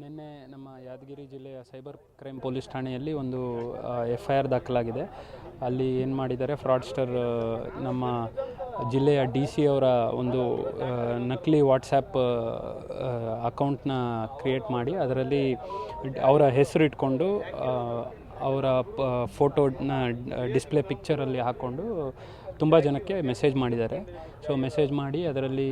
ನಿನ್ನೆ ನಮ್ಮ ಯಾದಗಿರಿ ಜಿಲ್ಲೆಯ ಸೈಬರ್ ಕ್ರೈಮ್ ಪೊಲೀಸ್ ಠಾಣೆಯಲ್ಲಿ ಒಂದು ಎಫ್ ಐ ಆರ್ ದಾಖಲಾಗಿದೆ. ಅಲ್ಲಿ ಏನು ಮಾಡಿದ್ದಾರೆ, ಫ್ರಾಡ್ಸ್ಟರ್ ನಮ್ಮ ಜಿಲ್ಲೆಯ ಡಿ ಸಿ ಅವರ ಒಂದು ನಕಲಿ ವಾಟ್ಸ್ಯಾಪ್ ಅಕೌಂಟ್ನ ಕ್ರಿಯೇಟ್ ಮಾಡಿ, ಅದರಲ್ಲಿ ಅವರ ಹೆಸರು ಇಟ್ಕೊಂಡು ಅವರ ಪ, ಫೋಟೋನ ಡಿಸ್ಪ್ಲೇ ಪಿಕ್ಚರಲ್ಲಿ ಹಾಕ್ಕೊಂಡು ತುಂಬ ಜನಕ್ಕೆ ಮೆಸೇಜ್ ಮಾಡಿದ್ದಾರೆ. ಸೊ ಮೆಸೇಜ್ ಮಾಡಿ ಅದರಲ್ಲಿ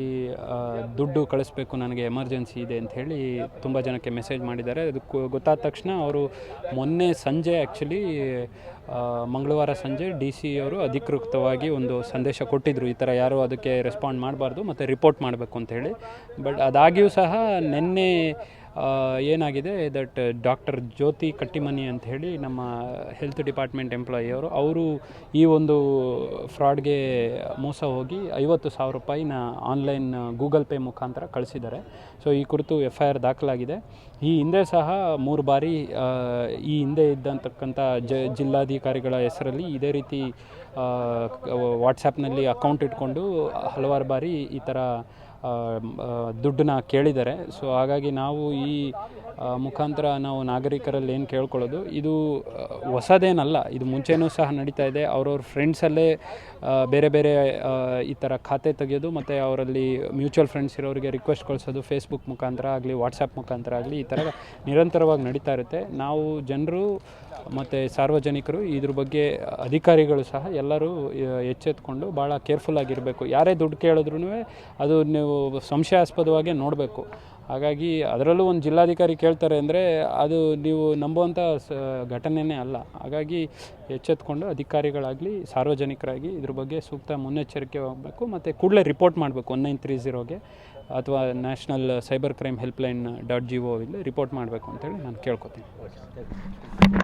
ದುಡ್ಡು ಕಳಿಸ್ಬೇಕು, ನನಗೆ ಎಮರ್ಜೆನ್ಸಿ ಇದೆ ಅಂತ ಹೇಳಿ ತುಂಬ ಜನಕ್ಕೆ ಮೆಸೇಜ್ ಮಾಡಿದ್ದಾರೆ. ಅದು ಗೊತ್ತಾದ ತಕ್ಷಣ ಅವರು ಮೊನ್ನೆ ಸಂಜೆ ಆ್ಯಕ್ಚುಲಿ ಮಂಗಳವಾರ ಸಂಜೆ ಡಿ ಸಿ ಅವರು ಅಧಿಕೃತವಾಗಿ ಒಂದು ಸಂದೇಶ ಕೊಟ್ಟಿದ್ದರು ಈ ಥರ ಯಾರೂ ಅದಕ್ಕೆ ರೆಸ್ಪಾಂಡ್ ಮಾಡಬಾರ್ದು ಮತ್ತು ರಿಪೋರ್ಟ್ ಮಾಡಬೇಕು ಅಂತ ಹೇಳಿ. ಬಟ್ ಅದಾಗಿಯೂ ಸಹ ನಿನ್ನೆ ಏನಾಗಿದೆ ದಟ್, ಡಾಕ್ಟರ್ ಜ್ಯೋತಿ ಕಟ್ಟಿಮನಿ ಅಂತ ಹೇಳಿ ನಮ್ಮ ಹೆಲ್ತ್ ಡಿಪಾರ್ಟ್ಮೆಂಟ್ ಎಂಪ್ಲಾಯಿಯವರು, ಅವರು ಈ ಒಂದು ಫ್ರಾಡ್ಗೆ ಮೋಸ ಹೋಗಿ ಐವತ್ತು ಸಾವಿರ ರೂಪಾಯಿನ ಆನ್ಲೈನ್ ಗೂಗಲ್ ಪೇ ಮುಖಾಂತರ ಕಳಿಸಿದ್ದಾರೆ. ಸೊ, ಈ ಕುರಿತು ಎಫ್ ಐ ಆರ್ ದಾಖಲಾಗಿದೆ. ಈ ಹಿಂದೆ ಸಹ ಮೂರು ಬಾರಿ ಈ ಹಿಂದೆ ಇದ್ದಂತಕ್ಕಂಥ ಜ, ಜಿಲ್ಲಾಧಿಕಾರಿಗಳ ಹೆಸರಲ್ಲಿ ಇದೇ ರೀತಿ ವಾಟ್ಸಪ್ನಲ್ಲಿ ಅಕೌಂಟ್ ಇಟ್ಕೊಂಡು ಹಲವಾರು ಬಾರಿ ಈ ಥರ ದುಡ್ಡನ್ನ ಕೇಳಿದ್ದಾರೆ. ಸೊ ಹಾಗಾಗಿ ನಾವು ಈ ಮುಖಾಂತರ ನಾವು ನಾಗರಿಕರಲ್ಲಿ ಏನು ಕೇಳ್ಕೊಳ್ಳೋದು, ಇದು ಹೊಸದೇನಲ್ಲ, ಇದು ಮುಂಚೆನೂ ಸಹ ನಡೀತಾ ಇದೆ. ಅವ್ರವ್ರ ಫ್ರೆಂಡ್ಸಲ್ಲೇ ಬೇರೆ ಬೇರೆ ಈ ಥರ ಖಾತೆ ತೆಗೆಯೋದು, ಮತ್ತು ಅವರಲ್ಲಿ ಮ್ಯೂಚುವಲ್ ಫ್ರೆಂಡ್ಸ್ ಇರೋರಿಗೆ ರಿಕ್ವೆಸ್ಟ್ ಕಳಿಸೋದು ಫೇಸ್ಬುಕ್ ಮುಖಾಂತರ ಆಗಲಿ ವಾಟ್ಸಪ್ ಮುಖಾಂತರ ಆಗಲಿ, ಈ ಥರ ನಿರಂತರವಾಗಿ ನಡೀತಾ ಇರುತ್ತೆ. ನಾವು ಜನರು, ಮತ್ತು ಸಾರ್ವಜನಿಕರು, ಇದ್ರ ಬಗ್ಗೆ ಅಧಿಕಾರಿಗಳು ಸಹ ಎಲ್ಲರೂ ಎಚ್ಚೆತ್ಕೊಂಡು ಭಾಳ ಕೇರ್ಫುಲ್ ಆಗಿರಬೇಕು. ಯಾರೇ ದುಡ್ಡು ಕೇಳಿದ್ರೂ ಅದು ನೀವು ಸಂಶಯಾಸ್ಪದವಾಗಿ ನೋಡಬೇಕು. ಹಾಗಾಗಿ ಅದರಲ್ಲೂ ಒಂದು ಜಿಲ್ಲಾಧಿಕಾರಿ ಕೇಳ್ತಾರೆ ಅಂದರೆ ಅದು ನೀವು ನಂಬುವಂಥ ಸ ಘಟನೆಯೇ ಅಲ್ಲ. ಹಾಗಾಗಿ ಎಚ್ಚೆತ್ಕೊಂಡು ಅಧಿಕಾರಿಗಳಾಗಲಿ, ಸಾರ್ವಜನಿಕರಾಗಿ ಇದ್ರ ಬಗ್ಗೆ ಸೂಕ್ತ ಮುನ್ನೆಚ್ಚರಿಕೆ ಹೋಗಬೇಕು ಮತ್ತು ಕೂಡಲೇ ರಿಪೋರ್ಟ್ ಮಾಡಬೇಕು ಒನ್ ನೈನ್ ತ್ರೀ ಝೀರೋಗೆ ಅಥವಾ national cyber crime helpline dot G O ಇಲ್ಲಿ ರಿಪೋರ್ಟ್ ಮಾಡಬೇಕು ಅಂತೇಳಿ ನಾನು ಕೇಳ್ಕೊತೀನಿ.